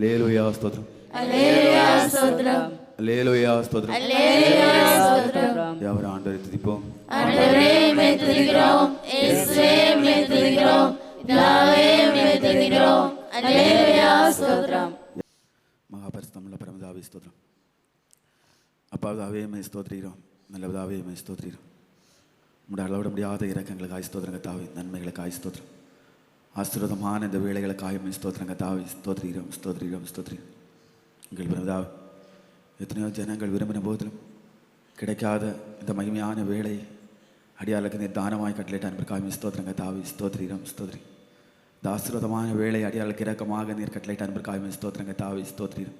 லேலுயா ஸ்தோத்திரம் அல்லேலூயா ஸ்தோத்திரம் லேலுயா ஸ்தோத்திரம் அல்லேலூயா ஸ்தோத்திரம் யாவர ஆண்டவரை துதிப்போம் ஆண்டவரே உம்மை துதிக்கிறோம் இயேசுவே உம்மை துதிக்கிறோம் பிதாவே உம்மை துதிக்கிறோம் அல்லேலூயா ஸ்தோத்திரம் மகாபரிசுத்தமுள்ள பரமதாவே ஸ்தோத்திரம் அப்பாவதாவே மை ஸ்தோத்திரிக்கிறோம் நல்லவதாவே மை ஸ்தோத்திரிக்கிறோம் உடைய அளவிட முடியாத இறக்கங்களுக்காய் ஸ்தோத்திரங்க தாவி நன்மைகளுக்காய் ஸ்தோத்திரம் ஆசீர்வாதமான இந்த வேலைகளை காயமே. ஸ்தோத்திரங்க தாவி ஸ்தோத்திரிக்கிறோம் ஸ்தோத்திரிக்கிறோம் ஸ்தோத்திரிக்கிறோம் எங்கள் பரமதாவே எத்தனையோ ஜனங்கள் விரும்பின போதிலும் கிடைக்காத இந்த மகிமையான வேலை அடியாளுக்கு நீர் தானமாய் கட்டளையிட்ட அன்பிற்காக ஸ்தோத்திரங்க தாவி ஸ்தோத்திரிக்கிறோம் ஸ்தோத்திரி. இந்த ஆசீர்வாதமான வேலை அடியாளுக்கு இறக்கமாக நீர் கட்டளையிட்ட அன்பிற்காக ஸ்தோத்திரங்க தாவி ஸ்தோத்திரிக்கிறோம்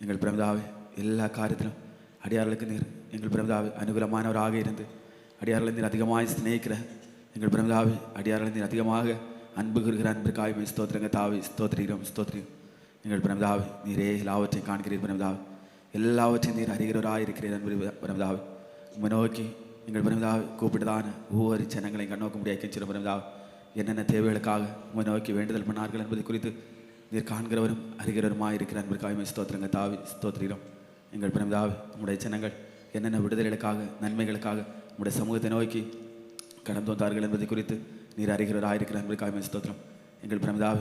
எங்கள் பிரமதாவே எல்லா காரியத்திலும் அடியார்களுக்கு நீர் எங்கள் பிரமதாவே அனுகூலமானவராக இருந்து அடியார்களை நீர் அதிகமாக சிநேகிக்கிற எங்கள் பிரமதாவே அடியார்களை நீர் அதிகமாக அன்பு கூறுகிற அன்பிற்காக ஸ்தோத்திரங்க தாவி ஸ்தோத்திரிகிறோம் ஸ்தோத்திரிக்கிறோம். எங்கள் பிரமதாவே நீரே எல்லாவற்றையும் காண்கிறீர் பிரமதாவே எல்லாவற்றையும் நீர் அறிகிறவராக இருக்கிறீர் அன்பு பிரமதாவே உம்மை நோக்கி எங்கள் பிரமதாவை கூப்பிட்டுதான ஒவ்வொரு ஜனங்களையும் கண்ணோக்க முடியாது கெஞ்சிடும் பிரமதாவை என்னென்ன தேவைகளுக்காக உம்மை நோக்கி வேண்டுதல் பண்ணார்கள் என்பது குறித்து நீர் காண்கிறவரும் அறிகிறவருமாக இருக்கிற அன்பிற்காக ஸ்தோத்திரங்க தாவி ஸ்தோத்திரிகிறோம் எங்கள் பிரமதாவி உங்களுடைய ஜனங்கள் என்னென்ன விடுதலைகளுக்காக நன்மைகளுக்காக உங்களுடைய சமூகத்தை நோக்கி கடந்து வந்தார்கள் என்பதை குறித்து நீர் அறிகிறவராக இருக்கிற அன்பிற்காக ஸ்தோத்திரம். எங்கள் பிரமதாவி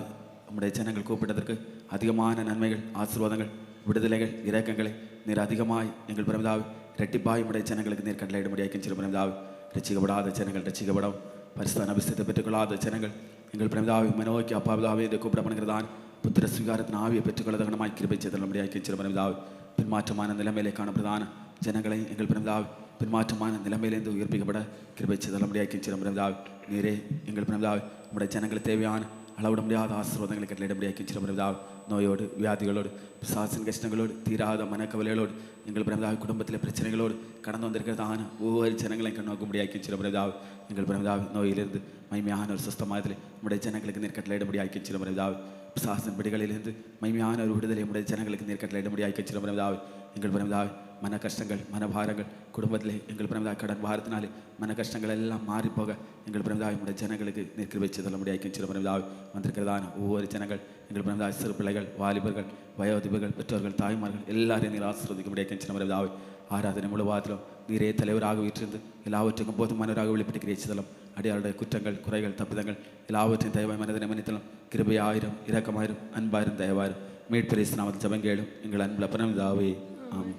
உம்முடைய ஜனங்கள் கூப்பிட்டதற்கு அதிகமான நன்மைகள் ஆசீர்வாதங்கள் விடுதலைகள் இறக்கங்களை நீர் அதிகமாய் எங்கள் பிரமிதாவை ரெட்டிப்பாய் உடைய ஜனங்களுக்கு நீர் கட்டளையிட முடியாது சில பிரமதாவி ரசிக்கப்படாத ஜனங்கள் ரசிக்கப்படும் பரிசுத்தான அபிஷேகத்தை பெற்றுக்கொள்ளாத ஜனங்கள் எங்கள் பிரமிதாவை மனோக்கி அப்பாவிதாவே என்று கூப்பிடப்படுகிறதான் புத்திர சுவீகாரத்தின் ஆவியை பெற்றுக்கொள்ளதகனமாய் கிருபை செய்தல் முடியாது சில பிரமதாவை. பின்மாற்றமான நிலைமையிலே காணப்படுதான ஜனங்களை எங்கள் பிரமிதாவை பின்மாற்றமான நிலைமையிலிருந்து உயிர்ப்பிக்கப்பட கிருபை செய்தல் முடியாது சில பிரமதாவை நீரே எங்கள் பிரமதாவை உடைய ஜனங்களுக்கு தேவையான அளவிட முடியாத ஆசீர்வாதங்களை கட்டளையிட முடியாது சில பிரமதாவை நோயோடு வியாதிகளோடு பிசாசின் கஷ்டங்களோடு தீராத மனக்கவலைகளோடு எங்கள் பிரமதாவை குடும்பத்தில் பிரச்சனைகளோடு கடந்து வந்திருக்கிறதான ஒவ்வொரு ஜனங்களையும் கண்ணோக்க முடியாது சில பிரமதாவை எங்கள் பிரமதாவை நோயிலிருந்து மைமையான ஒரு சுஸ்தமாயத்தில் நம்முடைய ஜனங்களுக்கு நீர் கட்டளையிட முடியாது சில பிரமதாவை பிசாசின் பிடிகளிலிருந்து மைமையான ஒரு விடுதலை நம்முடைய ஜனங்களுக்கு நீர் கட்டளையிட சில பிரமதாவை எங்கள் பிரமதாவை மன கஷ்டங்கள் மனபாரங்கள் குடும்பத்திலே எங்கள் பிரமதாவை கடன் பாரத்தினாலே மன கஷ்டங்கள் எல்லாம் மாறிப்போக எங்கள் பிரமதாவை நம்முடைய ஜனங்களுக்கு நீர் கிருபை செய்தல் முடியாது சில பிரமதாவை வந்திருக்கிறதான ஒவ்வொரு ஜனங்கள் எங்கள் பிரமதாவை சிறு பிள்ளைகள் வாலிபர்கள் வயோதிபர்கள் பெற்றோர்கள் தாய்மார்கள் எல்லாரையும் நீர் ஆசீர்வதிக்க முடியாது சின்ன பிரமதாவை ஆராதனை முழுவாதிலும் நீரே தலைவராக வீற்றிருந்து எல்லாவற்றுக்கும் போதுமானவராக வெளிப்பட்டு சிதலம் அடியாருடைய குற்றங்கள் குறைகள் தப்பிதங்கள் எல்லாவற்றையும் தயவாய் மனதினை மன்னித்தலும் கிருபையாயிரம் இரக்கமாயிரம் அன்பாயிரம் தயவாயிரம். மீட்பரிசு நாமத்தில் ஜபங்கேடும் எங்கள் அன்பில் பரமதாவே ஆமென்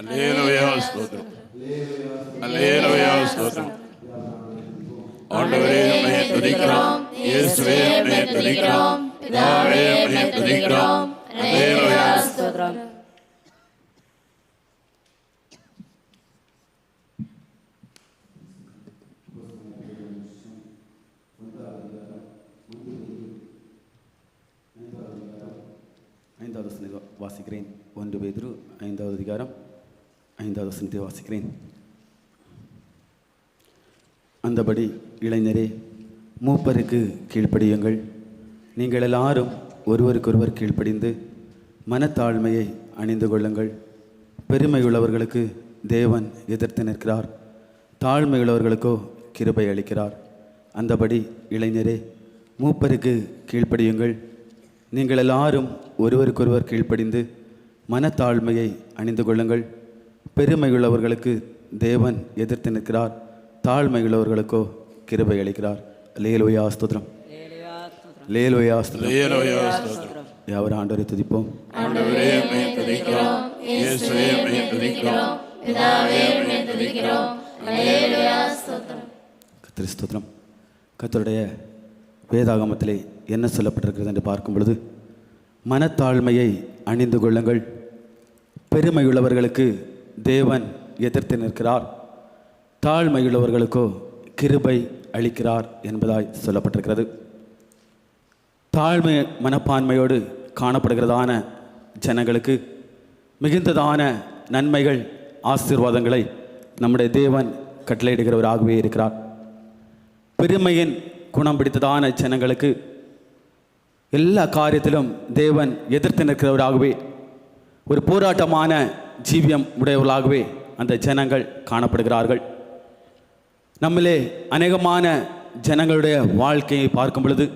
அல்லேலூயா ஸ்தோத்திரம் அல்லேலூயா ஸ்தோத்திரம் ஆண்டவரே உம்மை துதிக்கிறோம் இயேசுவே உம்மை துதிக்கிறோம் பிதாவே உம்மை துதிக்கிறோம் அல்லேலூயா ஸ்தோத்திரம் ஐந்தாவது வசனத்தை வாசிக்கிறேன். ஒன்று பேதிரு ஐந்தாவது அதிகாரம் ஐந்தாவது வசனத்தை வாசிக்கிறேன். அந்தபடி இளைஞரே மூப்பருக்கு கீழ்ப்படியுங்கள். நீங்கள் எல்லாரும் ஒருவருக்கொருவர் கீழ்ப்படிந்து மனத்தாழ்மையை அணிந்து கொள்ளுங்கள். பெருமையுள்ளவர்களுக்கு தேவன் எதிர்த்து நிற்கிறார். தாழ்மையுள்ளவர்களுக்கோ கிருபை அளிக்கிறார். அந்தபடி இளைஞரே மூப்பருக்கு கீழ்ப்படியுங்கள். நீங்கள் எல்லாரும் ஒருவருக்கொருவர் கீழ்ப்படிந்து மனத்தாழ்மையை அணிந்து கொள்ளுங்கள். பெருமையுள்ளவர்களுக்கு தேவன் எதிர்த்து நிற்கிறார். தாழ்மையுள்ளவர்களுக்கோ கிருபை அளிக்கிறார். லேலுயா ஸ்தோத்திரம். லேலுயா ஸ்தோத்திரம். அல்லேலூயா ஸ்தோத்திரம். யாவர் ஆண்டவரை துதிப்போம். கத்திரி ஸ்தோத்திரம். கத்தருடைய வேதாகமத்திலே என்ன சொல்லப்பட்டிருக்கிறது என்று பார்க்கும் பொழுது மனத்தாழ்மையை அணிந்து கொள்ளுங்கள். பெருமையுள்ளவர்களுக்கு தேவன் எதிர்த்து நிற்கிறார். தாழ்மையுள்ளவர்களுக்கோ கிருபை அளிக்கிறார் என்பதாய் சொல்லப்பட்டிருக்கிறது. தாழ்மை மனப்பான்மையோடு காணப்படுகிறதான ஜனங்களுக்கு மிகுந்ததான நன்மைகள் ஆசீர்வாதங்களை நம்முடைய தேவன் கட்டளையிடுகிறவராகவே இருக்கிறார். பெருமையின் குணம் பிடித்ததான ஜனங்களுக்கு எல்லா காரியத்திலும் தேவன் எதிர்த்து நிற்கிறவராகவே ஒரு போராட்டமான ஜீவியம் உடையவர்களாகவே அந்த ஜனங்கள் காணப்படுகிறார்கள். நம்மிலே அநேகமான ஜனங்களுடைய வாழ்க்கையை பார்க்கும் பொழுது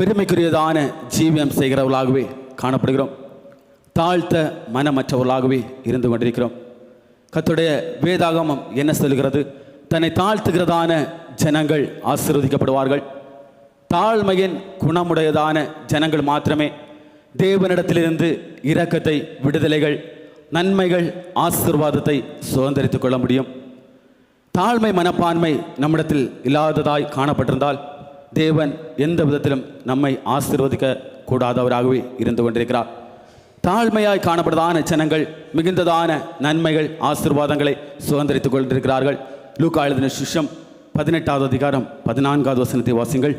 பெருமைக்குரியதான ஜீவியம் செய்கிறவர்களாகவே காணப்படுகிறோம். தாழ்த்த மனமற்றவர்களாகவே இருந்து கொண்டிருக்கிறோம். கத்துடைய வேதாகமம் என்ன சொல்கிறது தன்னை தாழ்த்துகிறதான ஜனங்கள் ஆசீர்வதிக்கப்படுவார்கள். தாழ்மையின் குணமுடையதான ஜனங்கள் மாத்திரமே தேவனிடத்திலிருந்து இரக்கத்தை விடுதலைகள் நன்மைகள் ஆசீர்வாதத்தை சுதந்திரித்துக் கொள்ள முடியும். தாழ்மை மனப்பான்மை நம்மிடத்தில் இல்லாததாய் காணப்பட்டிருந்தால் தேவன் எந்த விதத்திலும் நம்மை ஆசீர்வதிக்க கூடாதவராகவே இருந்து கொண்டிருக்கிறார். தாழ்மையாய் காணப்படுதான ஜனங்கள் மிகுந்ததான நன்மைகள் ஆசீர்வாதங்களை சுதந்திரித்துக் கொண்டிருக்கிறார்கள். லூக்கா எழுதின சிஷ்யம் பதினெட்டாவது அதிகாரம் பதினான்காவது வசனத்தை வாசிங்கள்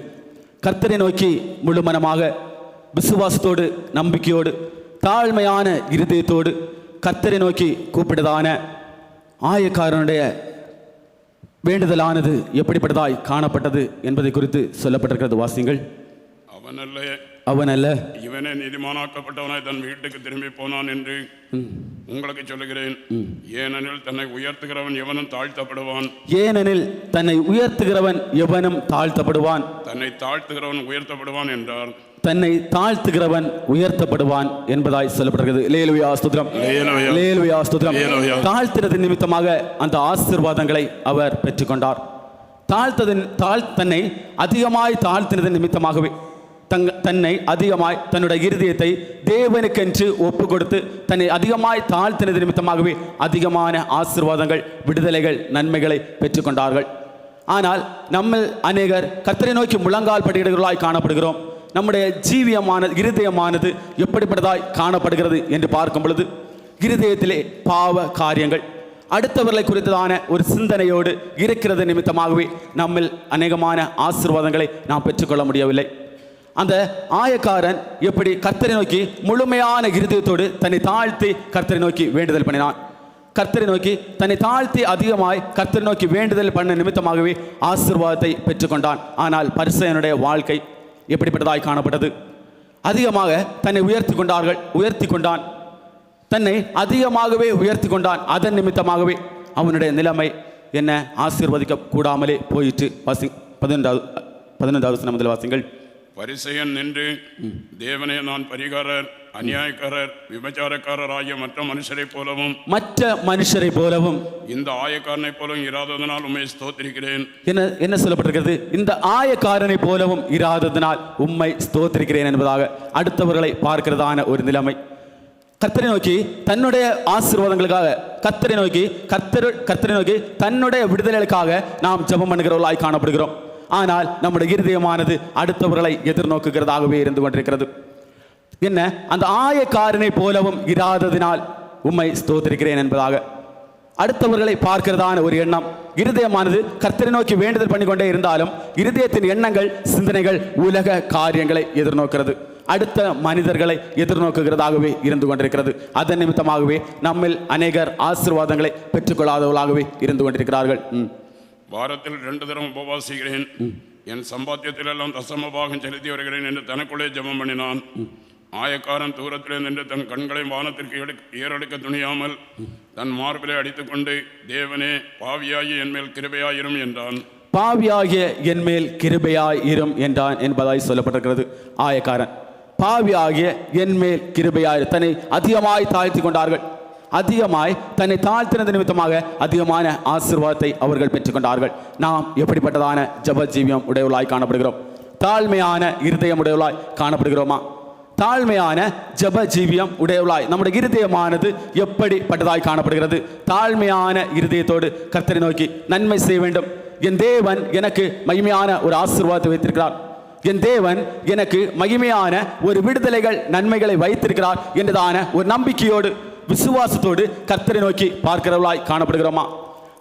கர்த்தரை நோக்கி முழுமனமாக விசுவாசத்தோடு நம்பிக்கையோடு தாழ்மையான இருதயத்தோடு கர்த்தரை நோக்கி கூப்பிட்டதான ஆயக்காரனுடைய வேண்டுதலானது எப்படிப்பட்டதாய் காணப்பட்டது என்பதை குறித்து சொல்லப்பட்டிருக்கிறது வாசியங்கள் அவனல்ல. அவன் அல்ல இவனே நீதிமானாக்கப்பட்டவனாய் தன் வீட்டுக்கு திரும்பி போனான் என்று உங்களுக்கு சொல்லுகிறேன். ஏனெனில் தன்னை உயர்த்துகிறவன் எவனும் தாழ்த்தப்படுவான். ஏனெனில் தன்னை உயர்த்துகிறவன் எவனும் தாழ்த்தப்படுவான். தன்னை தாழ்த்துகிறவன் உயர்த்தப்படுவான் என்றார். தன்னை தாழ்த்துகிறவன் உயர்த்தப்படுவான் என்பதாய் சொல்லப்படுகிறது. லேலுயா ஸ்துதிரம் லேலுயா. ஸ்துதிரம். தாழ்த்தினது நிமித்தமாக அந்த ஆசீர்வாதங்களை அவர் பெற்றுக்கொண்டார். தாழ்த்ததின் தாழ் தன்னை அதிகமாய் தாழ்த்தினது நிமித்தமாகவே தங் தன்னை அதிகமாய் தன்னுடைய இருதயத்தை தேவனுக்கென்று ஒப்பு கொடுத்து தன்னை அதிகமாய் தாழ்த்தினது நிமித்தமாகவே அதிகமான ஆசிர்வாதங்கள் விடுதலைகள் நன்மைகளை பெற்றுக்கொண்டார்கள். ஆனால் நம்மில் அநேகர் கத்தரை நோக்கி முழங்கால் படுகிறவர்களாய் காணப்படுகிறோம். நம்முடைய ஜீவியமானது இருதயமானது எப்படிப்பட்டதாய் காணப்படுகிறது என்று பார்க்கும் பொழுது இருதயத்திலே பாவ காரியங்கள் அடுத்தவர்களை குறித்ததான ஒரு சிந்தனையோடு இருக்கிறது நிமித்தமாகவே நம்மில் அநேகமான ஆசீர்வாதங்களை நாம் பெற்றுக்கொள்ள முடியவில்லை. அந்த ஆயக்காரன் எப்படி கர்த்தரை நோக்கி முழுமையான இருதயத்தோடு தன்னை தாழ்த்தி கர்த்தரை நோக்கி வேண்டுதல் பண்ணினான். கர்த்தரை நோக்கி தன்னை தாழ்த்தி அதிகமாய் கர்த்தரை நோக்கி வேண்டுதல் பண்ண நிமித்தமாகவே ஆசீர்வாதத்தை பெற்றுக்கொண்டான். ஆனால் பரிசையனுடைய வாழ்க்கை எப்படிப்பட்டதாய் காணப்பட்டது? அதிகமாக தன்னை உயர்த்தி கொண்டார்கள் உயர்த்தி கொண்டான். தன்னை அதிகமாகவே உயர்த்தி கொண்டான். அதன் நிமித்தமாகவே அவனுடைய நிலைமை என்ன? ஆசீர்வதிக்க கூடாமலே போயிட்டு வாசி பதினெண்டாவது பதினெண்டாவது முதல் வாசிங்கள். பரிசெயன் நின்று தேவனே நான் பரிகாரர் அநியாயக்காரர் விபச்சாரக்காரர் ஆகிய மற்ற மனுஷரைப் போலவும் மற்ற மனுஷரை போலவும் இந்த ஆயக்காரனைப் போலவும் இராததனால் உண்மை ஸ்தோத்திரிக்கிறேன். என்ன என்ன சொல்லப்பட்டிருக்கிறது? இந்த ஆயக்காரனை போலவும் இராததினால் உம்மை ஸ்தோத்திரிக்கிறேன் என்பதாக அடுத்தவர்களை பார்க்கிறதான ஒரு நிலைமை. கர்த்தரை நோக்கி தன்னுடைய ஆசீர்வாதங்களுக்காக கர்த்தரை நோக்கி கர்த்தர் கர்த்தரை நோக்கி தன்னுடைய விடுதலைகளுக்காக நாம் ஜெபம் பண்ணுகிறவர்களாய் காணப்படுகிறோம். ஆனால் நம்முடைய இருதயமானது அடுத்தவர்களை எதிர்நோக்குகிறதாகவே இருந்து கொண்டிருக்கிறது. என்ன? அந்த ஆயக்காரனை போலவும் இராததினால் உம்மை ஸ்தோத்திருக்கிறேன் என்பதாக. அடுத்தவர்களை பார்க்கிறதான ஒரு எண்ணம். இருதயமானது கர்த்தரை நோக்கி வேண்டுதல் பண்ணிக்கொண்டே இருந்தாலும் இருதயத்தின் எண்ணங்கள் சிந்தனைகள் உலக காரியங்களை எதிர்நோக்கிறது. அடுத்த மனிதர்களை எதிர்நோக்குகிறதாகவே இருந்து கொண்டிருக்கிறது. அதன் நிமித்தமாகவே நம்மில் அநேகர் ஆசீர்வாதங்களை பெற்றுக்கொள்ளாதவர்களாகவே இருந்து கொண்டிருக்கிறார்கள். ம். வாரத்தில் ரெண்டு தரம் உபவாசிக்கிறேன். என் சம்பாத்தியத்தில் எல்லாம் தசம பாகம் செலுத்தி வருகிறேன் என்று தனக்குள்ளே ஜபம் பண்ணினான். ஆயக்காரன் தூரத்திலே நின்று தன் கண்களை வானத்திற்கு ஏறெடுக்க துணியாமல் தன் மார்பிலே அடித்துக்கொண்டு தேவனே பாவியாகி என் மேல் கிருபையாயிரும் என்றான். பாவியாகிய என்மேல் கிருபையாயிரும் கிருபையாய் இரும் என்றான் என்பதாய் சொல்லப்பட்டிருக்கிறது. ஆயக்காரன் பாவியாகிய என் மேல் தன்னை அதிகமாய் தாழ்த்தி கொண்டார்கள். அதிகமாய் தன்னை தாழ்த்தினது நிமித்தமாக அதிகமான ஆசிர்வாதத்தை அவர்கள் பெற்றுக்கொண்டார்கள். நாம் எப்படிப்பட்டதான ஜப ஜீவியம் உடையவளாய் காணப்படுகிறோம்? தாழ்மையான இருதயம் உடையவளாய் காணப்படுகிறோமா? தாழ்மையான ஜப ஜீவியம் உடையவளாய் நம்முடைய இருதயமானது எப்படிப்பட்டதாய் காணப்படுகிறது? தாழ்மையான இருதயத்தோடு கர்த்தரை நோக்கி நன்மை செய்ய வேண்டும். என் தேவன் எனக்கு மகிமையான ஒரு ஆசீர்வாதத்தை வைத்திருக்கிறார். என் தேவன் எனக்கு மகிமையான ஒரு விடுதலைகள் நன்மைகளை வைத்திருக்கிறார் என்றதான ஒரு நம்பிக்கையோடு விசுவாசத்தோடு கர்த்தரை நோக்கி பார்க்கிறவளாய் காணப்படுகிறோமா?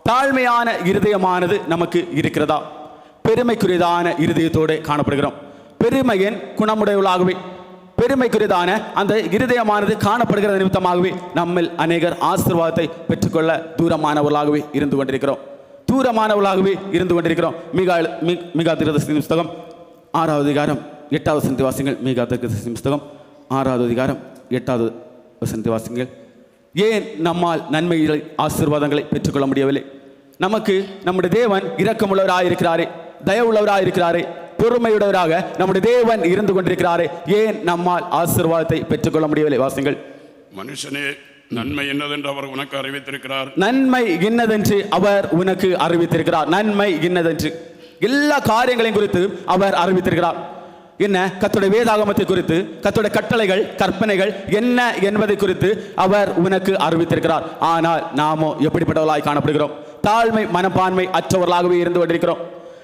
தாழ்மையான இருதயமானது நமக்கு இருக்கிறதா? பெருமைக்குரியதான இருதயத்தோடு காணப்படுகிறோம். பெருமையின் குணமுடையவளாகவே பெருமைக்குரியதான அந்த இருதயமானது காணப்படுகிற நிமித்தமாகவே நம்மில் அநேகர் ஆசீர்வாதத்தை பெற்றுக்கொள்ள தூரமானவர்களாகவே இருந்து கொண்டிருக்கிறோம். தூரமானவர்களாகவே இருந்து கொண்டிருக்கிறோம். மிக மிக திருதசி புஸ்தகம் ஆறாவது அதிகாரம் எட்டாவது சந்தி வாசிங்கள். மிக திருதசி புஸ்தகம் ஆறாவது அதிகாரம் எட்டாவது வசந்தி வாசிங்கள். ஏன் நம்மால் நன்மைகளை ஆசீர்வாதங்களை பெற்றுக்கொள்ள முடியவில்லை? நமக்கு நம்முடைய தேவன் இரக்கமுள்ளவராக இருக்கிறாரே தயவுள்ளவராக இருக்கிறாரே பொறுமையுடையவராக நம்முடைய தேவன் இருந்து கொண்டிருக்கிறாரே ஏன் நம்மால் ஆசீர்வாதத்தை பெற்றுக்கொள்ள முடியவில்லை? வாசிங்கள். மனுஷனே நன்மை என்னதென்று அவர் உனக்கு அறிவித்திருக்கிறார். நன்மை இன்னதென்று அவர் உனக்கு அறிவித்திருக்கிறார். நன்மை இன்னதென்று. எல்லா காரியங்களையும் குறித்து அவர் அறிவித்திருக்கிறார். என்ன? கத்துடைய வேதாகமத்தை குறித்து கத்துடைய கட்டளைகள் கற்பனைகள் என்ன என்பதை குறித்து அவர் உனக்கு அறிவித்திருக்கிறார். ஆனால் நாமோ எப்படிப்பட்டவர்களாய் காணப்படுகிறோம். தாழ்மை மனப்பான்மை அற்றவர்களாகவே இருந்து கொண்டிருக்கிறோம்.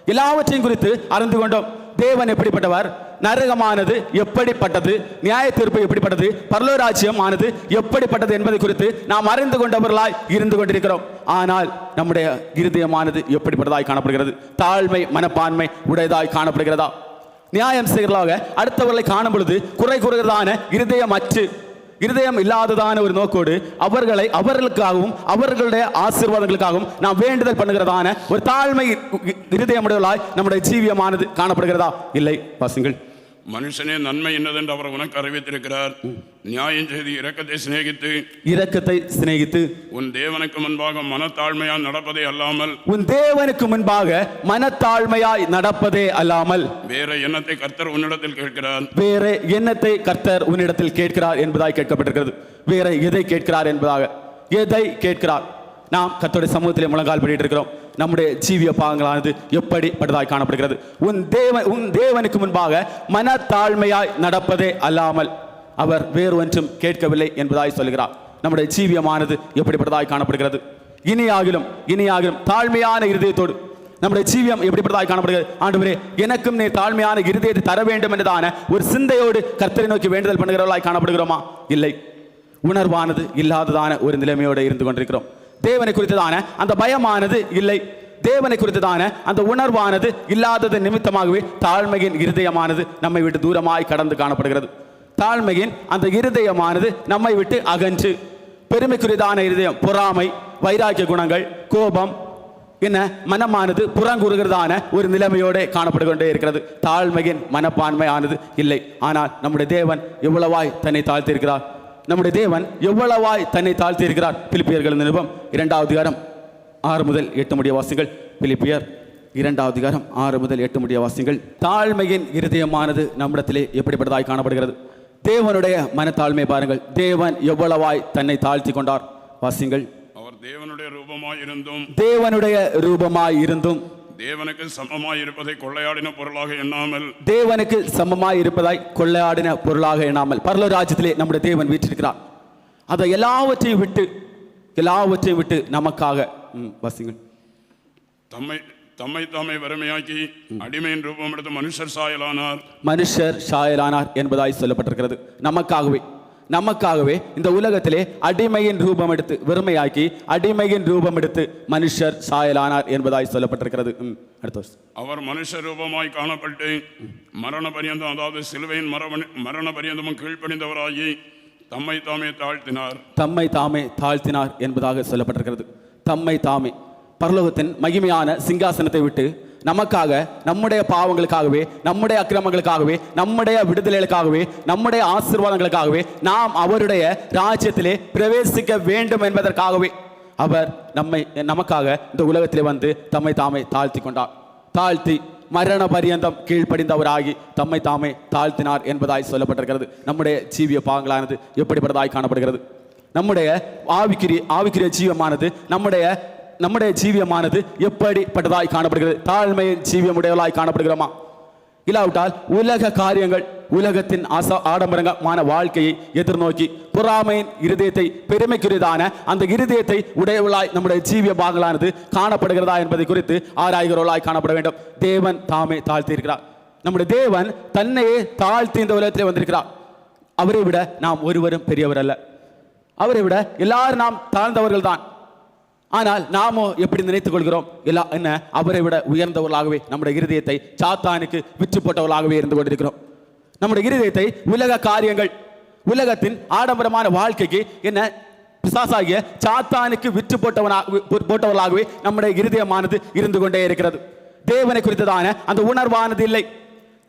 எல்லாவற்றையும் குறித்து அறிந்து கொண்டோம். தேவன் எப்படிப்பட்டவர்? நரகமானது எப்படிப்பட்டது? நியாய தீர்ப்பு எப்படிப்பட்டது? பரலோராஜ்யம் ஆனது எப்படிப்பட்டது என்பதை குறித்து நாம் அறிந்து கொண்டவர்களாய் இருந்து கொண்டிருக்கிறோம். ஆனால் நம்முடைய இருதயமானது எப்படிப்பட்டதாய் காணப்படுகிறது? தாழ்மை மனப்பான்மை உடையதாய் காணப்படுகிறதா? நியாயம் செய்கிறதாக அடுத்தவர்களை காணும் பொழுது குறை கூறுகிறதான இருதயம் அச்சு. இருதயம் இல்லாததான ஒரு நோக்கோடு அவர்களை அவர்களுக்காகவும் அவர்களுடைய ஆசீர்வாதங்களுக்காகவும் நாம் வேண்டுதல் பண்ணுகிறதான ஒரு தாழ்மை இருதயமுடையவர்களாய் நம்முடைய ஜீவியமானது காணப்படுகிறதா? இல்லை வாசிங்கள் மனுஷனே நன்மை என்னதென்று அவர் உனக்கு அறிவித்திருக்கிறார். நியாயம் செய்து இரக்கத்தை சிநேகித்து. இரக்கத்தை சிநேகித்து. உன் தேவனுக்கு முன்பாக மனத்தாழ்மையால் நடப்பதே அல்லாமல். உன் தேவனுக்கு முன்பாக மனத்தாழ்மையாய் நடப்பதே அல்லாமல். வேற எண்ணத்தை கர்த்தர் உன்னிடத்தில் கேட்கிறார். வேற எண்ணத்தை கர்த்தர் உன்னிடத்தில் கேட்கிறார் என்பதாய் கேட்கப்பட்டிருக்கிறது. வேற எதை கேட்கிறார் என்பதாக. எதை கேட்கிறார்? நாம் கர்த்தருடைய சமூகத்திலே முழங்கால் பண்ணிட்டு இருக்கிறோம் நம்முடைய ஜீவிய பாகங்களானது எப்படிப்பட்டதாய் காணப்படுகிறது? உன் தேவன் உன் தேவனுக்கு முன்பாக மனத்தாழ்மையாய் நடப்பதே அல்லாமல் அவர் வேறு ஒன்றும் கேட்கவில்லை என்பதாய் சொல்கிறார். நம்முடைய ஜீவியமானது எப்படிப்பட்டதாய் காணப்படுகிறது? இனியாகிலும் இனியாகிலும் தாழ்மையான இருதயத்தோடு நம்முடைய ஜீவியம் எப்படிப்பட்டதாய் காணப்படுகிறது? ஆண்டவரே எனக்கும் நீ தாழ்மையான இருதயத்தை தர வேண்டும் என்றதான ஒரு சிந்தையோடு கர்த்தரை நோக்கி வேண்டுதல் பண்ணுகிறவர்களாய் காணப்படுகிறோமா? இல்லை. உணர்வானது இல்லாததான ஒரு நிலைமையோடு இருந்து கொண்டிருக்கிறோம். தேவனை குறித்ததான அந்த பயமானது இல்லை. தேவனை குறித்ததான அந்த உணர்வானது இல்லாதது நிமித்தமாகவே தாழ்மையின் இருதயமானது நம்மை விட்டு தூரமாய் கடந்து காணப்படுகிறது. தாழ்மையின் அந்த இருதயமானது நம்மை விட்டு அகன்று. பெருமைக்குரியதான இருதயம் பொறாமை வைராக்கிய குணங்கள் கோபம் என்ன? மனமானது புறங்குறுகிறதான ஒரு நிலைமையோடு காணப்படுகொண்டே இருக்கிறது. தாழ்மையின் மனப்பான்மையானது இல்லை. ஆனால் நம்முடைய தேவன் எவ்வளவாய் தன்னை தாழ்த்திருக்கிறார் நம்முடைய தேவன் எவ்வளவாய் தன்னை தாழ்த்தியிருக்கிறார்? பிலிப்பியர்கள் நிருபம் இரண்டாவது அதிகாரம் ஆறு முதல் எட்டு முடிய வாசிங்கள் பிலிப்பியர் இரண்டாவது அதிகாரம் ஆறு முதல் எட்டு முடிய வாசிங்கள் தாழ்மையின் இருதயமானது நம்மிடத்திலே எப்படிப்பட்டதாய் காணப்படுகிறது? தேவனுடைய மனத்தாழ்மை பாருங்கள். தேவன் எவ்வளவாய் தன்னை தாழ்த்தி கொண்டார்? வாசிங்கள். அவர் தேவனுடைய ரூபமாய் இருந்தும் தேவனுடைய ரூபமாய் இருந்தும் தேவனுக்கு சமமாய் இருப்பதை கொள்ளையாடின பொருளாக எண்ணாமல். தேவனுக்கு சமமாய் இருப்பதாய் கொள்ளையாடின பொருளாக எண்ணாமல். பரலோக ராஜ்யத்திலே நம்முடைய தேவன் வீற்றிருக்கிறார். அதை எல்லாவற்றையும் விட்டு எல்லாவற்றையும் விட்டு நமக்காக வாசிங்கள் தம்மை தம்மை தாமே வறுமையாக்கி அடிமையின் ரூபம் எடுத்து மனுஷர் சாயலானார். மனுஷர் ஷாயலானார் என்பதாய் சொல்லப்பட்டிருக்கிறது. நமக்காகவே. நமக்காகவே இந்த உலகத்திலே அடிமையின் ரூபம் எடுத்து வெறுமையாக்கி அடிமையின் ரூபம் எடுத்து மனுஷர் சாயலானார் என்பதாய் சொல்லப்பட்டிருக்கிறது. அடுத்த அவர் மனுஷ ரூபமாய் காணப்பட்டு மரண பரியந்தம் அதாவது சிலுவையின் மரபணி மரண பரியந்தமும் கீழ்ப்பணிந்தவராகி தம்மை தாமே தாழ்த்தினார். தம்மை தாமே தாழ்த்தினார் என்பதாக சொல்லப்பட்டிருக்கிறது. தம்மை தாமே. பரலோகத்தின் மகிமையான சிங்காசனத்தை விட்டு நமக்காக நம்முடைய பாவங்களுக்காகவே நம்முடைய அக்கிரமங்களுக்காகவே நம்முடைய விடுதலைகளுக்காகவே நம்முடைய ஆசீர்வாதங்களுக்காகவே நாம் அவருடைய ராஜ்யத்திலே பிரவேசிக்க வேண்டும் என்பதற்காகவே அவர் நம்மை நமக்காக இந்த உலகத்திலே வந்து தம்மை தாமே தாழ்த்தி கொண்டார். தாழ்த்தி மரண பரியந்தம் கீழ்ப்படிந்தவராகி தம்மை தாமே தாழ்த்தினார் என்பதாய் சொல்லப்பட்டிருக்கிறது. நம்முடைய ஜீவிய பாவங்களானது எப்படிப்பட்டதாய் காணப்படுகிறது? நம்முடைய ஆவிக்குரிய ஆவிக்குரிய ஜீவமானது நம்முடைய நம்முடைய ஜீவியமானது எப்படிப்பட்டதாய் காணப்படுகிறது? தாழ்மையின் ஜீவியமுடையவளாய் காணப்படுகிறோமா? இல்லாவிட்டால் உலக காரியங்கள் உலகத்தின் ஆசா ஆடம்பரமான வாழ்க்கையை எதிர்நோக்கி பொறாமையின் இருதயத்தை பெருமைக்குரியதான அந்த இருதயத்தை உடையவளாய் நம்முடைய ஜீவிய பாகலானது காணப்படுகிறதா என்பதை குறித்து ஆராய்கிறவளாய் காணப்பட வேண்டும். தேவன் தாமே தாழ்த்தியிருக்கிறார். நம்முடைய தேவன் தன்னையே தாழ்த்தி இந்த உலகத்திலே வந்திருக்கிறார். அவரை விட நாம் ஒருவரும் பெரியவர் அல்ல அவரை விட எல்லாரும் நாம் தாழ்ந்தவர்கள் தான் ஆனால் நாமோ எப்படி நினைத்துக் கொள்கிறோம் எல்லா என்ன? அவரை விட உயர்ந்தவர்களாகவே நம்முடைய இருதயத்தை சாத்தானுக்கு விற்று போட்டவர்களாகவே இருந்து கொண்டிருக்கிறோம். நம்முடைய இருதயத்தை உலக காரியங்கள் உலகத்தின் ஆடம்பரமான வாழ்க்கைக்கு என்ன? பிசாசாகிய சாத்தானுக்கு விற்று போட்டவனாக போட்டவர்களாகவே நம்முடைய இருதயமானது இருந்து கொண்டே இருக்கிறது. தேவனை குறித்ததான அந்த உணர்வானது இல்லை.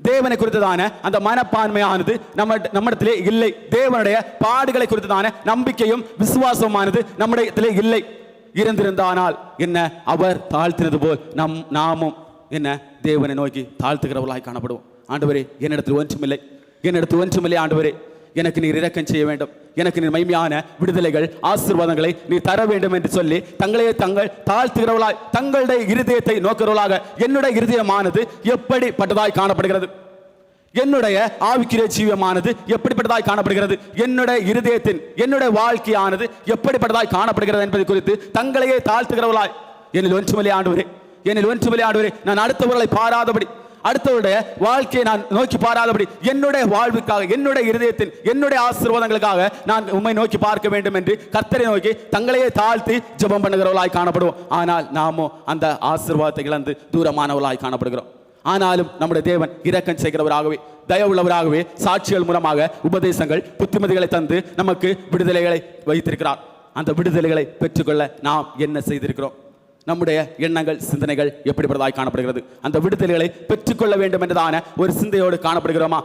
தேவனை குறித்ததான அந்த மனப்பான்மையானது நம்ம நம்மிடத்திலே இல்லை. தேவனுடைய பாடுகளை குறித்ததான நம்பிக்கையும் விசுவாசமானது நம்முடைய இல்லை. இருந்திருந்தானால் என்ன? அவர் தாழ்த்தினது போல் நம் நாமும் என்ன? தேவனை நோக்கி தாழ்த்துகிறவர்களாய் காணப்படுவோம். ஆண்டவரே என்னிடத்தில் ஒன்றுமில்லை. என்னிடத்தில் ஒன்றுமில்லை ஆண்டவரே. எனக்கு நீர் இரக்கம் செய்ய வேண்டும். எனக்கு நீர் மைமையான விடுதலைகள் ஆசீர்வாதங்களை நீ தர வேண்டும் என்று சொல்லி தங்களையே தங்கள் தாழ்த்துகிறவர்களாய் தங்களுடைய இருதயத்தை நோக்கிறவர்களாக என்னுடைய இருதயமானது எப்படிப்பட்டதாய் காணப்படுகிறது? என்னுடைய ஆவிக்கிற ஜீவமானது எப்படிப்பட்டதாய் காணப்படுகிறது? என்னுடைய இருதயத்தின் என்னுடைய வாழ்க்கையானது எப்படிப்பட்டதாய் காணப்படுகிறது என்பதை குறித்து தங்களையே தாழ்த்துகிறவளாய். என்னில் ஒன்றுமில்லை ஆண்டவரே. என்னில் ஒன்றுமில்லை ஆண்டுவரே. நான் அடுத்தவர்களை பாராதபடி அடுத்தவருடைய வாழ்க்கையை நான் நோக்கி பாராதபடி என்னுடைய வாழ்வுக்காக என்னுடைய இருதயத்தின் என்னுடைய ஆசீர்வாதங்களுக்காக நான் உம்மை நோக்கி பார்க்க வேண்டும் என்று கர்த்தரை நோக்கி தங்களையே தாழ்த்தி ஜெபம் பண்ணுகிறவளாய் காணப்படுவோம். ஆனால் நாமோ அந்த ஆசீர்வாதத்தை இழந்து தூரமானவளாய் காணப்படுகிறோம். ஆனாலும் நம்முடைய தேவன் இரக்கம் செய்கிறவராகவே தயவுள்ளவராகவே சாட்சிகள் மூலமாக உபதேசங்கள் புத்திமதிகளை தந்து நமக்கு விடுதலைகளை வைத்திருக்கிறார். அந்த விடுதலைகளை பெற்றுக்கொள்ள நாம் என்ன செய்திருக்கிறோம்? நம்முடைய எண்ணங்கள் சிந்தனைகள் எப்படிப்பட்டதாய் காணப்படுகிறது? அந்த விடுதலைகளை பெற்றுக்கொள்ள வேண்டும் என்றதான ஒரு சிந்தையோடு காணப்படுகிறோமா?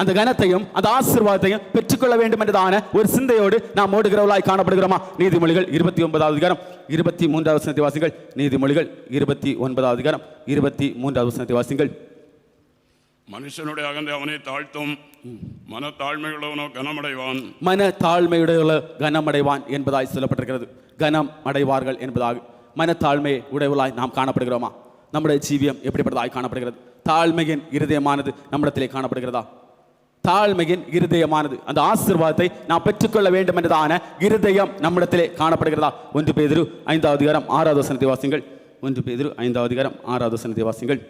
அந்த கனத்தையும் அந்த ஆசீர்வாதத்தையும் பெற்றுக்கொள்ள வேண்டும் என்றதான ஒரு சிந்தையோடு நாம் ஓடுகிறவர்களாய் காணப்படுகிறோமா? நீதிமொழிகள் இருபத்தி ஒன்பதாவது அதிகாரம். இருபத்தி மூன்றாவது வசனத்தை வாசிங்கள். நீதிமொழிகள் இருபத்தி ஒன்பதாவது அதிகாரம். இருபத்தி மூன்றாவது வசனத்தை வாசிங்கள். மனுஷனுடைய அகந்தை அவனை தாழ்த்தும். மன தாழ்மையுள்ளவனோ கனமடைவான். மன தாழ்மையுடைய கனமடைவான் என்பதாய் சொல்லப்பட்டிருக்கிறது. கனம் அடைவார்கள் என்பதாக மனத்தாழ்மை உடையவளாய் நாம் காணப்படுகிறோமா? நம்முடைய ஜீவியம் எப்படிப்பட்டதாய் காணப்படுகிறது? தாழ்மையின் இருதயமானது நம்மிடத்திலே காணப்படுகிறதா? தாழ்மையின் இருதயமானது. அந்த ஆசீர்வாதத்தை நாம் பெற்றுக்கொள்ள வேண்டும் என்றதான இருதயம் நம்மிடத்திலே காணப்படுகிறதா? ஒன்று பேதிரு ஐந்தாவது அதிகாரம் ஆறாவது வசனத்தை வாசிங்கள் ஒன்று பேதிரு ஐந்தாவது அதிகாரம் ஆறாவது வசனத்தை வாசிங்கள்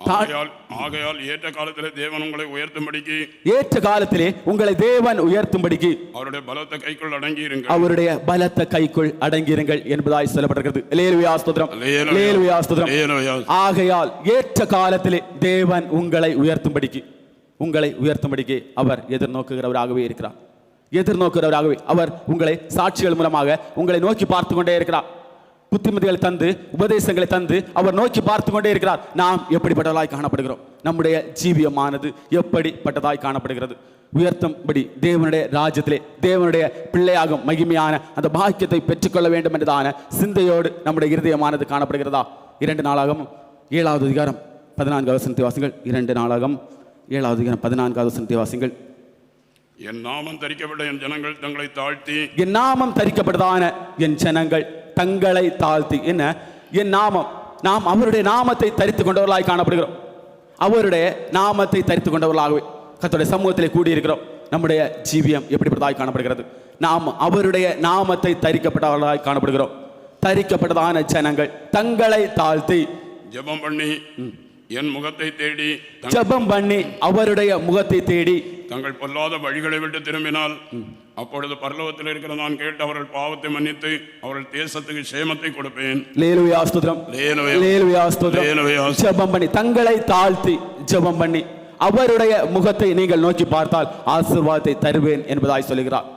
தா- ஆகையால் ஆகையால் ஏற்ற காலத்திலே தேவன் உங்களை உயர்த்தும்படிக்கு ஏற்ற காலத்திலே உங்களை தேவன் உயர்த்தும்படிக்கு அவருடைய பலத்த கைக்குள் அடங்கி இருங்கள் அவருடைய பலத்த கைக்குள் அடங்கியிருங்கள் என்பதாய் சொல்லப்பட்டிருக்கிறது. ஸ்தோத்திரம். ஸ்தோத்திரம். அல்லேலூயா. ஆகையால் ஏற்ற காலத்திலே தேவன் உங்களை உயர்த்தும்படிக்கு. உங்களை உயர்த்தும்படிக்கு அவர் எதிர்நோக்குகிறவராகவே இருக்கிறார். எதிர்நோக்குகிறவராகவே அவர் உங்களை சாட்சிகள் மூலமாக உங்களை நோக்கி பார்த்து கொண்டே இருக்கிறார். புத்திமதிகளை தந்து உபதேசங்களை தந்து அவர் நோக்கி பார்த்து கொண்டே இருக்கிறார். நாம் எப்படிப்பட்டதாய் காணப்படுகிறோம்? நம்முடைய ஜீவியமானது எப்படிப்பட்டதாய் காணப்படுகிறது? உயர்த்தும்படி தேவனுடைய ராஜ்யத்திலே தேவனுடைய பிள்ளையாகும் மகிமையான அந்த பாக்கியத்தை பெற்றுக்கொள்ள வேண்டும் என்றதான சிந்தையோடு நம்முடைய இருதயமானது காணப்படுகிறதா? இரண்டு நாளாகவும் ஏழாவது அதிகாரம் பதினான்கு வசனத்தை வாசங்கள் இரண்டு நாளாகவும் ஏழாவது பதினான்காவது வசனத்தை வாசிங்கள். என் நாமம் தரிக்கப்பட்ட என் ஜனங்கள் தங்களை தாழ்த்தி. என் நாமம் தரிக்கப்பட்டதான என் ஜனங்கள் தங்களை தாழ்த்தி. என்ன? என் நாமம். நாம் அவருடைய நாமத்தை தரித்து கொண்டவர்களாய் காணப்படுகிறோம். அவருடைய நாமத்தை தரித்து கொண்டவர்களாகவே கர்த்தருடைய சமூகத்திலே கூடியிருக்கிறோம். நம்முடைய ஜீவியம் எப்படிப்பட்டதாய் காணப்படுகிறது? நாம் அவருடைய நாமத்தை தரிக்கப்பட்டவர்களாய் காணப்படுகிறோம். தரிக்கப்பட்டதான ஜனங்கள் தங்களை தாழ்த்தி. ஜெபம் பண்ணி. என் முகத்தை தேடி ஜெபம் பண்ணி அவருடைய முகத்தை தேடி தங்கள் பொல்லாத வழிகளை விட்டு திரும்பினால் அப்பொழுது பரலோகத்தில் இருக்கிற நான் கேட்டு அவர்கள் பாவத்தை மன்னித்து அவர்கள் தேசத்துக்கு சேமத்தை கொடுப்பேன் லேலுயா ஸ்தோத்திரம். லேலுயா ஸ்தோத்திரம். ஜெபம் பண்ணி தங்களை தாழ்த்தி ஜெபம் பண்ணி அவருடைய முகத்தை நீங்கள் நோக்கி பார்த்தால் ஆசீர்வாதத்தை தருவேன் என்பதாய் சொல்லுகிறார்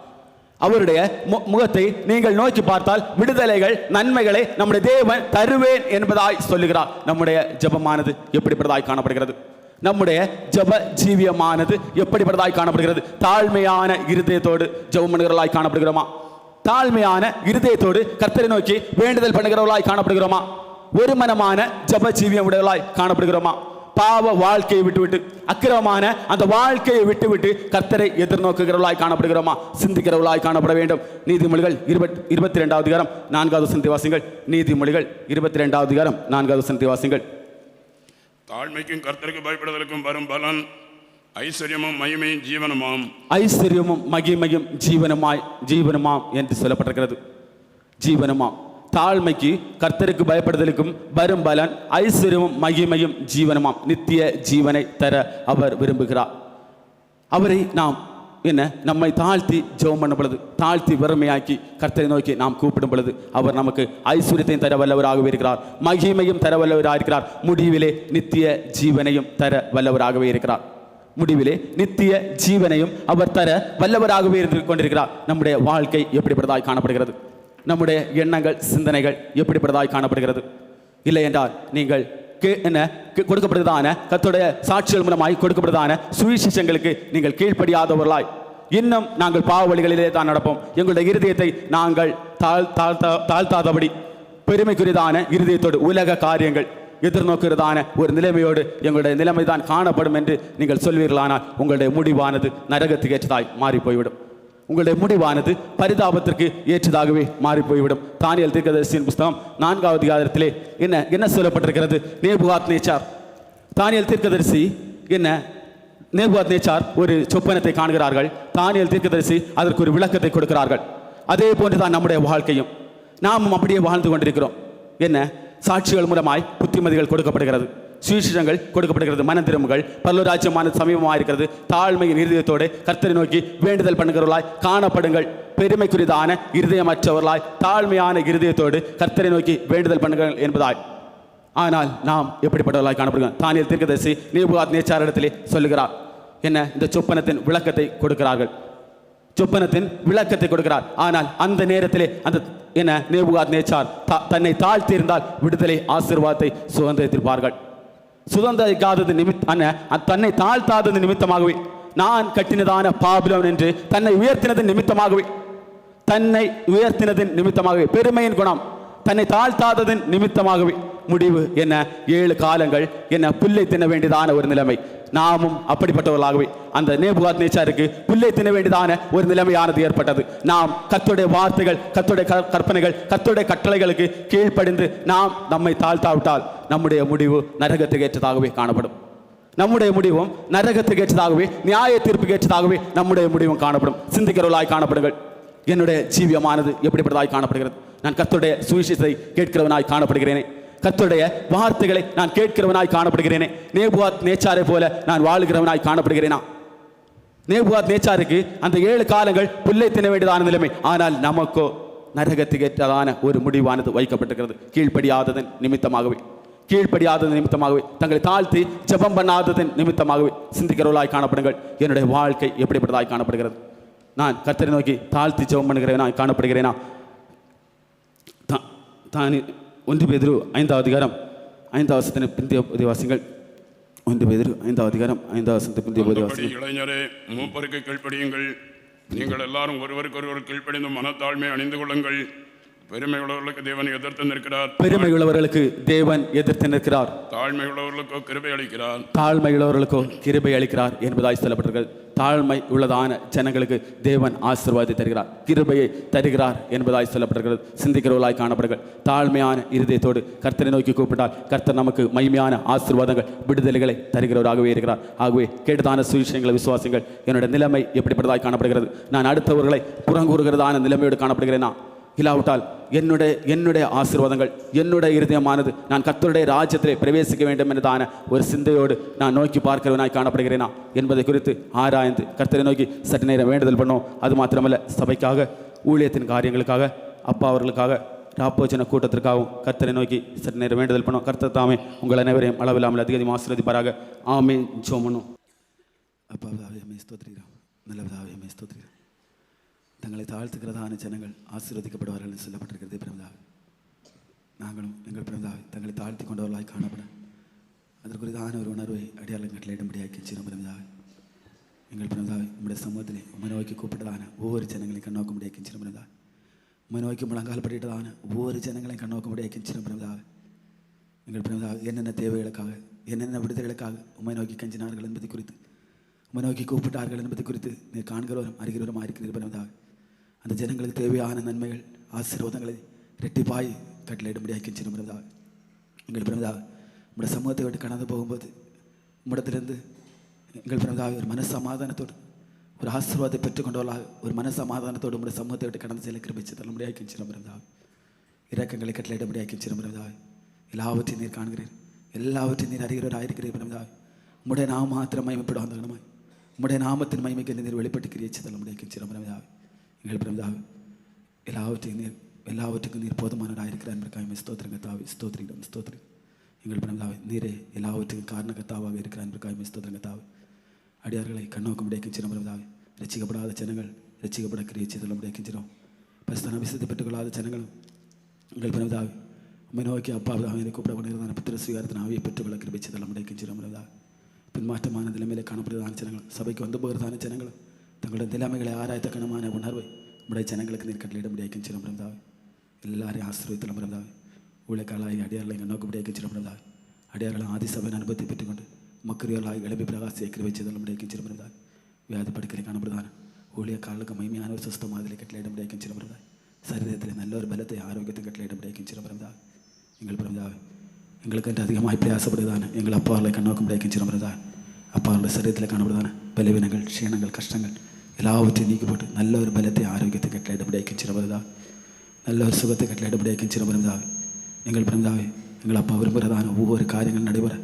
அவருடைய மு- முகத்தை நீங்கள் நோக்கி பார்த்தால் விடுதலைகள் நன்மைகளை நம்முடைய தேவன் தருவேன் என்பதாய் சொல்லுகிறார். நம்முடைய ஜெபமானது எப்படிப்பட்டதாய் காணப்படுகிறது? நம்முடைய ஜெப ஜீவியமானது எப்படிப்பட்டதாய் காணப்படுகிறது? தாழ்மையான இருதயத்தோடு ஜெபம் பண்ணுகிறவர்களாய் காணப்படுகிறோமா? தாழ்மையான இருதயத்தோடு கர்த்தரை நோக்கி வேண்டுதல் பண்ணுகிறவர்களாய் காணப்படுகிறோமா? ஒரு மனமான ஜப ஜீவியம் உடையவர்களாய் காணப்படுகிறோமா? பாவ வாழ்க்கையை விட்டுவிட்டு அக்கிரமமான அந்த வாழ்க்கையை விட்டுவிட்டு கர்த்தரை எதிர்நோக்குகிறவர்களாய் காணப்படுகிறோமா? சிந்திக்கிறவர்களாய் காணப்பட வேண்டும். நீதிமொழிகள் இருபத் இருபத்தி ரெண்டாவது அதிகாரம் நான்காவது சந்தி வாசிங்கள் நீதிமொழிகள் இருபத்தி ரெண்டாவது அதிகாரம் நான்காவது சந்தி வாசிங்கள் தாழ்மைக்கும் கர்த்தருக்கு பயப்படுதலுக்கும் வரும் பலன் ஐஸ்வர்யமும் மகிமையும் ஜீவனமாம். ஐஸ்வர்யமும் மகிமையும் ஜீவனமாய் ஜீவனமாம் என்று சொல்லப்பட்டிருக்கிறது. ஜீவனமாம். தாழ்மைக்கு கர்த்தருக்கு பயப்படுதலுக்கும் வரும் பலன் ஐஸ்வர்யமும் மகிமையும் ஜீவனமாம். நித்திய ஜீவனை தர அவர் விரும்புகிறார். அவரை நாம் என்ன நம்மை தாழ்த்தி ஜெபம் பண்ணும் பொழுது தாழ்த்தி வறுமையாக்கி கர்த்தரை நோக்கி நாம் கூப்பிடும் பொழுது அவர் நமக்கு ஐஸ்வர்யத்தையும் தர வல்லவராகவே இருக்கிறார். மகிமையும் தர வல்லவராக இருக்கிறார். முடிவிலே நித்திய ஜீவனையும் தர வல்லவராகவே இருக்கிறார். முடிவிலே நித்திய ஜீவனையும் அவர் தர வல்லவராகவே இருந்து கொண்டிருக்கிறார். நம்முடைய வாழ்க்கை எப்படிப்பட்டதாய் காணப்படுகிறது? நம்முடைய எண்ணங்கள் சிந்தனைகள் எப்படிப்பட்டதாய் காணப்படுகிறது? இல்லை என்றால் நீங்கள் கே- என்ன? கொடுக்கப்படுவதான கத்துடைய சாட்சிகள் மூலமாய் கொடுக்கப்படுவதான சுவிசேஷங்களுக்கு நீங்கள் கீழ்ப்படியாதவர்களாய். இன்னும் நாங்கள் பாவ வழிகளிலே தான் நடப்போம். எங்களுடைய இருதயத்தை நாங்கள் தாழ் தாழ்த்தா தாழ்த்தாதபடி பெருமைக்குரியதான இருதயத்தோடு உலக காரியங்கள் எதிர்நோக்கிறதான ஒரு நிலைமையோடு எங்களுடைய நிலைமைதான் காணப்படும் என்று நீங்கள் சொல்வீர்களானால் உங்களுடைய முடிவானது நரகத்துக்கு ஏற்றதாய் மாறி போய்விடும் உங்களுடைய முடிவானது பரிதாபத்திற்கு ஏற்றதாகவே மாறி போய்விடும் தானியல் தீர்க்கதரிசியின் புஸ்தகம் நான்காவது அதிகாரத்திலே என்ன என்ன சொல்லப்பட்டிருக்கிறது? நேபுகாத் நேச்சார் தானியல் தீர்க்கதரிசி என்ன? நேபுகாத் நேச்சார் ஒரு சொப்பனத்தை காண்கிறார்கள். தானியல் தீர்க்கதரிசி அதற்கு ஒரு விளக்கத்தை கொடுக்கிறார்கள். அதே போன்று தான் நம்முடைய வாழ்க்கையும். நாமும் அப்படியே வாழ்ந்து கொண்டிருக்கிறோம். என்ன? சாட்சிகள் மூலமாய் புத்திமதிகள் கொடுக்கப்படுகிறது. சுவிசேஷங்கள் கொடுக்கப்படுகிறது. மனந்திரமுகள் பல்லராஜ்யமான சமீபமாக இருக்கிறது. தாழ்மையின் இருதயத்தோடு கர்த்தரை நோக்கி வேண்டுதல் பண்ணுகிறவர்களாய் காணப்படுங்கள். பெருமைக்குரியதான இருதயமற்றவர்களாய் தாழ்மையான இருதயத்தோடு கர்த்தரை நோக்கி வேண்டுதல் பண்ணுங்கள் என்பதாய். ஆனால் நாம் எப்படிப்பட்டவர்களாய் காணப்படுகிறோம்? தானியல் தீர்க்கதரிசி நேபுகாத் நேச்சார் இடத்திலே சொல்லுகிறார். என்ன? இந்த சொப்பனத்தின் விளக்கத்தை கொடுக்கிறார்கள். சொப்பனத்தின் விளக்கத்தை கொடுக்கிறார். ஆனால் அந்த நேரத்திலே அந்த என்ன? நேபுகாத் நேச்சார் தா- தன்னை தாழ்த்தியிருந்தால் விடுதலை ஆசீர்வாதத்தை சுதந்திரத்திருப்பார்கள். சுதந்திரிக்காதது நிமித் தன்னை தாழ்த்தாதது நிமித்தமாகவே. நான் கட்டினதான பாபுலம் என்று தன்னை உயர்த்தினது நிமித்தமாகவே. தன்னை உயர்த்தினதன் நிமித்தமாகவே. பெருமையின் குணம். தன்னை தாழ்த்தாததன் நிமித்தமாகவே. முடிவு என்ன ஏழு காலங்கள் என்ன புல்லை தின்ன வேண்டியதான ஒரு நிலைமை. நாமும் அப்படிப்பட்டவர்களாகவே அந்த நேபுகாத் நேச்சாருக்கு புல்லை தின்ன வேண்டியதான ஒரு நிலைமையானது ஏற்பட்டது. நாம் கத்துடைய வார்த்தைகள் கத்துடைய க- கற்பனைகள் கத்துடைய கட்டளைகளுக்கு கீழ்ப்படிந்து நாம் நம்மை தாழ்த்தாவிட்டால் நம்முடைய முடிவு நரகத்துக்கு ஏற்றதாகவே காணப்படும். நம்முடைய முடிவும் நரகத்துக்கு ஏற்றதாகவே நியாய தீர்ப்புக்கு ஏற்றதாகவே நம்முடைய முடிவும் காணப்படும். சிந்திக்கிறவர்களாய் காணப்படுங்கள். என்னுடைய ஜீவியமானது எப்படிப்பட்டதாய் காணப்படுகிறது? நான் கத்துடைய சுவிசேஷத்தை கேட்கிறவனாய் காணப்படுகிறேனே. கத்துடைய வார்த்தைகளை நான் கேட்கிறவனாய் காணப்படுகிறேனே. நேபுவாத் நேச்சாரை போல நான் வாழுகிறவனாய் காணப்படுகிறேனா? நேபுவாத் நேச்சாருக்கு அந்த ஏழு காலங்கள் புல்லை தின வேண்டியதான நிலைமை. ஆனால் நமக்கோ நரகத்துக்கு ஏற்றதான ஒரு முடிவானது வைக்கப்பட்டிருக்கிறது. கீழ்ப்படியாததன் நிமித்தமாகவே. கீழ்ப்படியாததன் நிமித்தமாகவே. தங்களை தாழ்த்தி ஜெபம் பண்ணாததன் நிமித்தமாகவே. சிந்திக்கிறவர்களாய் காணப்படுங்கள். என்னுடைய வாழ்க்கை எப்படிப்பட்டதாய் காணப்படுகிறது? நான் கத்தரை நோக்கி தாழ்த்தி ஜெபம் பண்ணுகிறேனா காணப்படுகிறேனா? தா- தானி ஒன்று பேதிரு ஐந்தாவது அதிகாரம் ஐந்தாவது வசனத்தின் பிந்திய உதவாசிகள் ஒன்று பேதிரு ஐந்தாவது அதிகாரம் ஐந்தாவது வசனத்தின் பிந்திய உதவாசிகள் இளைஞரே மூப்பருக்கு கீழ்ப்படியுங்கள். நீங்கள் எல்லாரும் ஒருவருக்கொருவர் கீழ்ப்படிந்து மனத்தாழ்மை அணிந்து கொள்ளுங்கள். பெருமை உள்ளவர்களுக்கு தேவன் எதிர்த்து நிற்கிறார். பெருமை உள்ளவர்களுக்கு தேவன் எதிர்த்து நிற்கிறார். தாழ்மை உள்ளவர்களுக்கோ கிருபை அளிக்கிறார். தாழ்மை உள்ளவர்களுக்கோ கிருபை அளிக்கிறார் என்பதாய் சொல்லப்பட்டிருக்கிறது. தாழ்மை உள்ளதான ஜனங்களுக்கு தேவன் ஆசீர்வாதத்தை தருகிறார். கிருபையை தருகிறார் என்பதாய் சொல்லப்பட்டிருக்கிறது. சிந்திக்கிறவர்களாய் காணப்படுங்கள். தாழ்மையான இருதயத்தோடு கர்த்தரை நோக்கி கூப்பிட்டால் கர்த்தர் நமக்கு மகிமையான ஆசீர்வாதங்கள் விடுதலைகளை தருகிறவராகவே இருக்கிறார். ஆகவே கேட்டதான சுவிஷயங்களை விசுவாசங்கள். என்னுடைய நிலைமை எப்படிப்பட்டதாய் காணப்படுகிறது? நான் அடுத்தவர்களை புறங்கூறுகிறதான நிலைமையோடு காணப்படுகிறேனா? இல்லாவிட்டால் என்னுடைய என்னுடைய ஆசீர்வாதங்கள் என்னுடைய இருதயமானது நான் கர்த்தருடைய ராஜ்யத்திலே பிரவேசிக்க வேண்டும் என்றதான ஒரு சிந்தையோடு நான் நோக்கி பார்க்கிறவனாய் காணப்படுகிறேனா என்பதை குறித்து ஆராய்ந்து கர்த்தரை நோக்கி சற்று நேரம் வேண்டுதல் பண்ணோம். அது மாத்திரமல்ல சபைக்காக ஊழியத்தின் காரியங்களுக்காக அப்பா அவர்களுக்காக ராப்போஜன கூட்டத்திற்காகவும் கர்த்தரை நோக்கி சற்று நேரம் வேண்டுதல் பண்ணோம். கர்த்தர் தாமே உங்கள் அனைவரையும் அளவில்லாமல் அதிகமாக ஆசீர்வதிப்பாராக. ஆமே ஜோமனும் அப்பாவதாவே மே ஸ்தோத்திரிக்கிறோம். நல்லவதாவே மே ஸ்தோத்திரிக்கிறோம். தங்களை தாழ்த்துகிறதான ஜனங்கள் ஆசீர்வதிக்கப்படுவார்கள் என்று சொல்லப்பட்டிருக்கிறது பிரமதாவே நாங்களும் எங்கள் பிரமதாவை தங்களை தாழ்த்தி கொண்டவர்களாய் காணப்பட. அதற்குரியதான ஒரு உணர்வை அடையாளம் கட்டளையிடும்படியாக்கி கிச்சிரும் பிரமதாவை எங்கள் பிரமதாவை நம்முடைய சமூகத்திலே உம்மை நோக்கி கூப்பிட்டதான ஒவ்வொரு ஜனங்களையும் கண்ணோக்கும்படியாக கிச்சிரும் பிரமதாவை உம்மை நோக்கி முழங்கால் படிட்டதான ஒவ்வொரு ஜனங்களையும் கண்ணோக்கும்படியாக கிச்சிரும் பிரமதாவை எங்கள் பிரமதாவை என்னென்ன தேவைகளுக்காக என்னென்ன விடுதலைகளுக்காக உம்மை நோக்கி கஞ்சினார்கள் என்பது குறித்து உம்மை நோக்கி கூப்பிட்டார்கள் என்பது குறித்து நீர் காண்கிறவரும் அறிகிறவரும் இருக்கிறீர் பிரமதாவை அந்த ஜனங்களுக்கு தேவையான நன்மைகள் ஆசீர்வாதங்களை ரெட்டிப்பாய் கட்டளையிடும்படியாக்கி கிச்சிரும் பிரமதா எங்கள் பிரமதா நம்முடைய சமூகத்தை விட்டு கடந்து போகும்போது நம்மிடத்திலிருந்து எங்கள் பிரமதா ஒரு மனசமாதானத்தோடு ஒரு ஆசீர்வாதத்தை பெற்றுக்கொண்டவர்களாக ஒரு மனசமாதானத்தோடு நம்முடைய சமூகத்தை விட்டு கடந்து செல்ல கிருபிச்சு முடியாக்கி கிச்சிரும் பிரமதா இறக்கங்களை கட்டளையிடும்படியாக்கி கிச்சிரும் பிரமதா எல்லாவற்றையும் நீர் காண்கிறீர். எல்லாவற்றையும் நீர் அறிகிறவராயிருக்கிறீர் பிரமதா உம்முடைய நாம மாத்திரம் மகிமைப்படும் அந்த கணமாய் உம்முடைய நாமத்தின் மயமைக்கு நீர் வெளிப்பட்டு கிரியச்சு தள்ளும்படியாக கிச்சிரும் பிரமதாவை எங்கள் பிரமதாவை எல்லாவற்றையும் நீர் எல்லாவற்றுக்கும் நீர் போதுமானவராயிருக்கிறார் என்பதற்காக ஸ்தோத்திரங்க தாவி ஸ்தோத்திரிக்கிறோம் ஸ்தோத்திரி எங்கள் பிரமதாவை நீரே எல்லாவற்றுக்கும் காரணகத்தாவாக இருக்கிறார் என்பதற்காக ஸ்தோத்திரங்க தாவி அடியார்களை கண்ணோக்கம் கிடைக்கின்ற பிரமதாவை ரசிக்கப்படாத ஜனங்கள் ரசிக்கப்பட கிரியை தள்ளும்படியாக கிஞ்சிரும் பரிசுத்தான அபிஷேகத்தை பெற்றுக்கொள்ளாத ஜனங்களும் உங்கள் பிரமதாவை உண்மை நோக்கி அப்பா அவனை கூப்பிடப்படுகிறதான புத்திர சுவீகாரத்தின் ஆவியை பெற்றுக்கொள்ள கிருபிச்சு தள்ளும்படியாக கிஞ்சிரும் பிரமதாவை பின்மாற்றமான நிலைமையிலே காணப்படுவதான ஜனங்களும் சபைக்கு வந்து போகிறதான ஜனங்களும் தங்களுடைய நிலைமைகளை ஆராயத்தக்கனமான உணர்வை உடைய ஜனங்களுக்கு நீர் கட்டளையிட முடியாது கிஞ்சிரும் பிரமதாவை எல்லாரையும் ஆசீர்வதித்தலும் பிரமதாவை ஊழியக்காரலாகி அடியாரில் எங்கள் நோக்கப்படியாக சிறப்பிறதாக அடியார்கள் ஆதி சபையின் அனுபவத்தை பெற்றுக்கொண்டு மக்கரியர்களாகி இளம்பி பிரகாசியை கிருவை செய்தல் முடியாக சிறப்பிறதாக வியாதி படுக்கலை காணப்படுதான் ஊழியக்காரர்களுக்கு மைமையான ஒரு சுஸ்த மாதிரி கட்டளையிடம் முடியாக சிறப்பிறதாக சரீரத்தில் நல்ல ஒரு பலத்தை ஆரோக்கியத்தை கட்டளையிடம் முடியாக சிறப்பிறதாக எங்கள் பிறந்தாவே எங்களுக்கு என்று அதிகமாக பிரயாசப்படுதான எங்கள் அப்பாவை கண்ணோக்கம் முடியாக சிறப்பிறதாக அப்பாவுடைய சரீரத்தில் காணப்படுதான பலவீனங்கள் க்ஷீணங்கள் கஷ்டங்கள் எல்லாவற்றையும் நீக்கி போட்டு நல்ல ஒரு பலத்தை ஆரோக்கியத்தை கட்டளையிடம் முடியாக சிறப்பிறதாக நல்ல ஒரு சுகத்தை கட்டளையிடப்படியாக சிறப்பிறதாக எங்கள் பிறந்தாவே எங்கள் அப்பா விரும்புகிறதான ஒவ்வொரு காரியங்கள் நடைபெற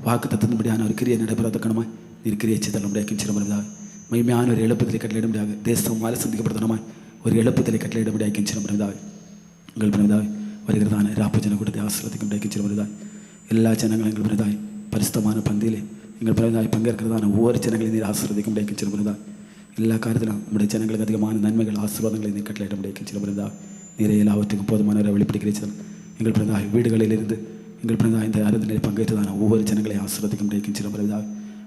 வாக்கு தத்தும்படியான ஒரு கிரியை நடைபெறத்தக்கணுமாய் நீர் கிரியை செய்தல்லும்படியாக சிறப்பிறதாக மைமையான ஒரு எழுப்பத்திலே கட்டளையிடும்படியாக தேசம் மாலை சந்திக்கப்படுத்தணுமாய் ஒரு எழுப்பத்திலே கட்டளையிடப்படியாக சிறப்பிறதாக எங்கள் பிறந்தாய் வருகிறதான ராப்பஜன கூட்டத்தை ஆசிரத்துக்கு முடியாக சிறப்பிறதாக எல்லா ஜனங்களும் எங்கள் பிறந்தாய் பரிசுத்தமான பந்தியிலே எங்கள் பிறந்தாய் பங்கேற்கிறதான ஒவ்வொரு ஜனங்களையும் நீர் ஆசிரதிக்கும் முடியாக சிறப்பிறதாக எல்லா காரியத்திலும் நம்முடைய ஜனங்களுக்கு அதிகமான நன்மைகள் ஆசீர்வாதங்களை நீர் கட்டளையிட முடியாக சிறப்பிறதாக நீரை எல்லாவற்றுக்கும் போதுமானவரை வெளிப்படுகிறீர்கள். எங்கள் பிறந்த வீடுகளிலிருந்து எங்கள் பிறந்த இந்த ஆராதனையில் பங்கேற்றதான ஒவ்வொரு ஜனங்களை ஆசீர்வதிக்க முடியும். சிறப்பிறதாக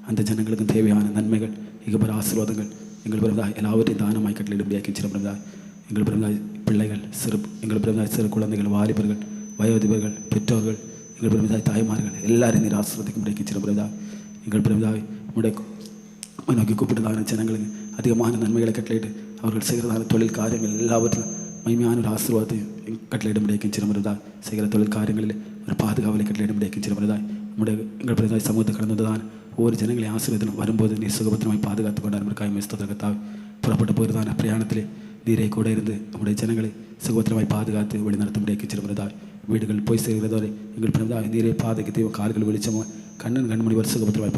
அந்த ஜனங்களுக்கும் தேவையான நன்மைகள் இகபர ஆசீர்வாதங்கள் எங்கள் பிறந்த எல்லாவற்றையும் தானமாய் கட்டளையிட முடியாக்கி சிறப்பிறதாக எங்கள் பிறந்த பிள்ளைகள் சிறு எங்கள் பிறந்த சிறு குழந்தைகள் வாலிபர்கள் வயோதிபர்கள் பெற்றோர்கள் எங்கள் பிறந்த தாய்மார்கள் எல்லாரையும் நீர் ஆசீர்வதிக்க முடியாக்கி சிறப்பிறதாக எங்கள் பிறந்தாவை உடைய நோக்கி கூப்பிட்டதான ஜனங்களுக்கு அதிகமான நன்மைகளை கட்டளையிட்டு அவர்கள் செய்கிறதான தொழில் காரியங்கள் எல்லாவற்றிலும் மகிமையான ஒரு ஆசீர்வாதத்தை கட்டளையிட முடியும் சிறமருதா செய்கிற தொழில் காரியங்களில் ஒரு பாதுகாவலை கட்டளையிட முடியும் சிறமருதாய் உடைய எங்கள் பிரதாய் சமூகத்தை கடந்ததுதான் ஒவ்வொரு ஜனங்களை ஆசீர்வாதம் வரும்போது நீ சுகபத்திரமாய் பாதுகாத்து கொண்டார் நம்மளுக்காய் மெஸ்தகத்தால் புறப்பட்டு போகிறதான பிரயாணத்திலே நீரை கூட இருந்து நம்முடைய ஜனங்களை சுகபத்திரமாய் பாதுகாத்து வழிநடத்த முடியும் சிறமருதாய் வீடுகள் போய் சேர்கிறதோரை எங்கள் பிரதாய் நீரை பாதுகாத்து கால்கள் வெளிச்சமாக கண்ணன் கண்மணி வரை சுகபத்திரமாய்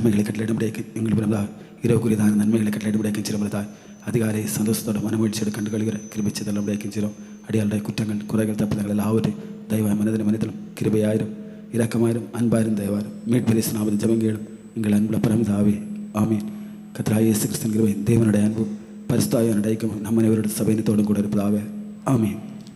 பாதுகாக்க முடியும் சிறம் பகலுக்குரிதான நன்மைகளை கட்டளையிடும்படியாக எங்கள் பிறந்தா இரவுக்குரியதான நன்மைகளை கட்டளையிடும்படியாக சிறம்பதா அதிகாரை சந்தோஷத்தோட மனமகிழ்ச்சியோடு கண்டு கழுகிற கிருபிச்சு தள்ளும்படியாக சிறம் அடியாளுடைய குற்றங்கள் குறைகள் தப்புதங்கள் எல்லாவற்றையும் தயவாய் மனதில் மனிதலும் கிருபையாயிரும். இரக்கமாயிரும் அன்பாயிரும் தயவாயிரும். மீட்பரிசு நாமது ஜபங்கேளும். எங்கள் அன்புல பரமதாவே ஆமீன். கத்ராய் இயேசு கிறிஸ்தன் கிருபை தேவனுடைய அன்பும் பரிசுத்தாய நடைக்கும் நம்ம இவருடைய சபையினத்தோடும் கூட இருப்பதாவே ஆமீன்.